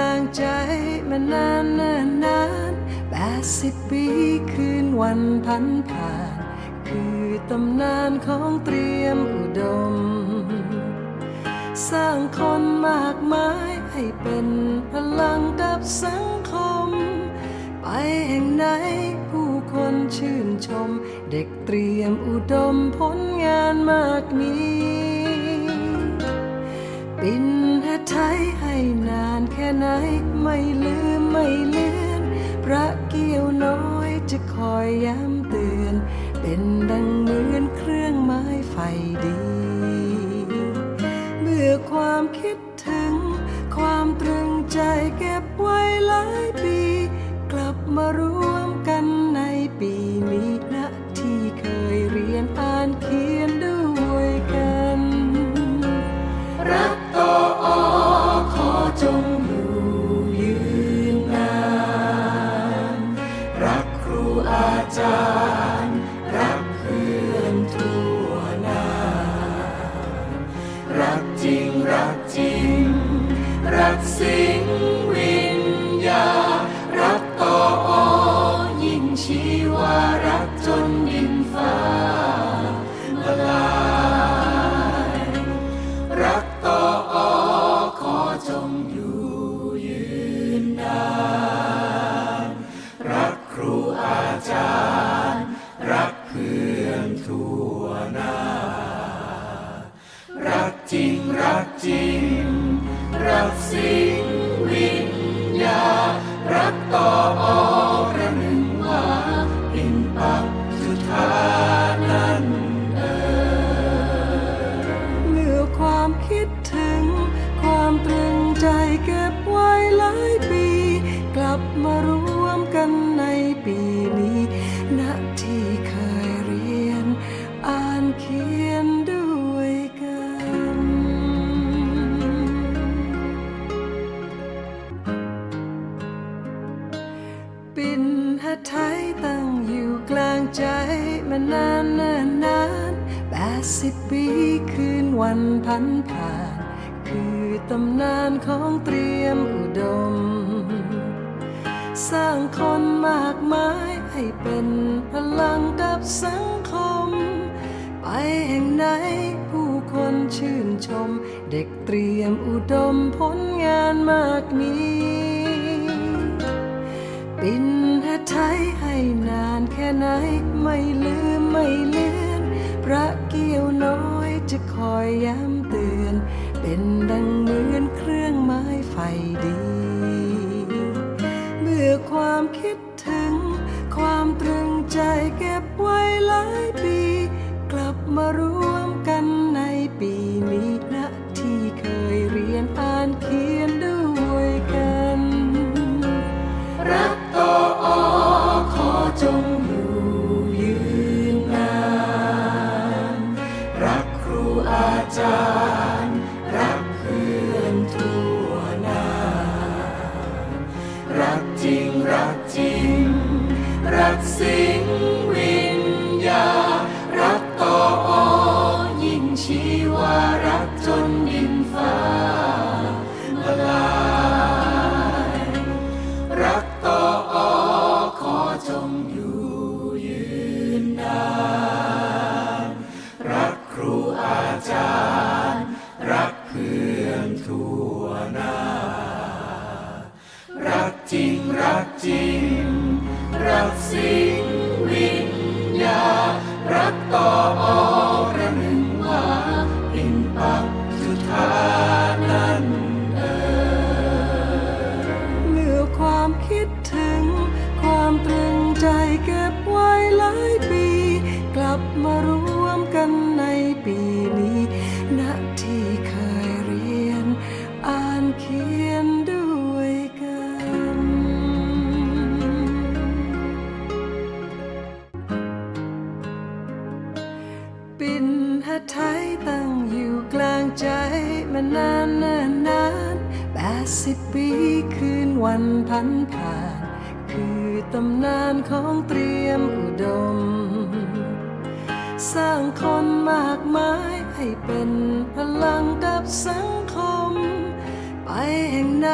านานเนิ่นนานแปดสิบปีคืนวันพันผ่าน คือตำนานของเตรียมอุดม สร้างคนมากมายให้เป็นพลังกับสังคม ไปแห่งไหนผู้คนชื่นชม เด็กเตรียมอุดมผลงานมากมีปิน ไทยให้นานแค่ไหน ไม่ลืมไม่เลือนพระเกี่ยวน้อยจะคอยย้ำเตือน เป็นดังเหมือนเครื่องไม้ไฟดี เมื่อความคิดถึง ความตรึงใจเก็บไว้หลายปี กลับมารู้ มารวมกันในปีนี้ณที่เคยเรียน อ่านเขียนด้วยกัน ปินหไทยตั้งอยู่กลางใจมานานเนิ่นนานแปดสิบปีคืนวันพันผ่าน คือตำนานของเตรียมอุดม สร้างคนมากมายให้เป็นพลังกับสังคม ไปแห่งไหนผู้คนชื่นชม เด็กเตรียมอุดมผลงานมากมีปินหไทยให้นานแค่ไหน ไม่ลืมไม่เลือนพระเกี่ยวน้อยจะคอยย้ำ อ รักสิ่งวิญญารักต่ออประหนึ่งว่าอินปักสุธานั้นเอ่ยเมื่อความคิดถึง ความตรึงใจเก็บไว้หลายปี กลับมารวมกันในปีนี้ สิบปีคืนวันพันผ่าน คือตำนานของเตรียมอุดม สร้างคนมากมายให้เป็นพลังกับสังคม ไปแห่งไหน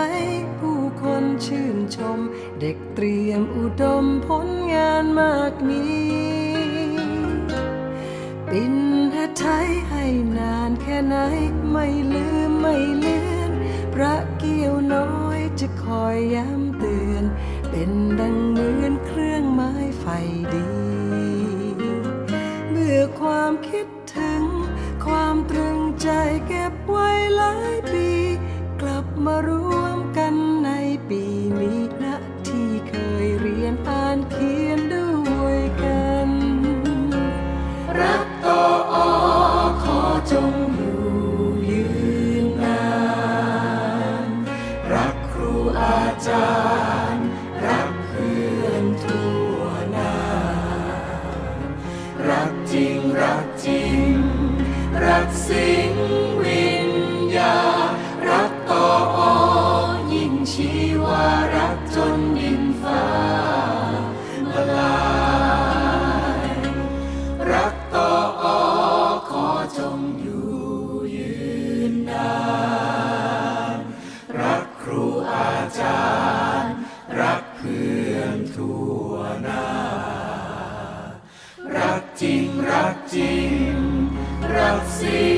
ผู้คนชื่นชม เด็กเตรียมอุดมผลงานมากมีปินหไทยให้นานแค่ไหนไม่ลื จะคอยย้ำเตือน เป็นดังเหมือนเครื่องไม้ไฟดี เมื่อความคิดถึง ความตรึงใจเก็บไว้หลายปี กลับมารู้ ริง รักจริง รักสิ่งวิ ริง รักจริง รักสิง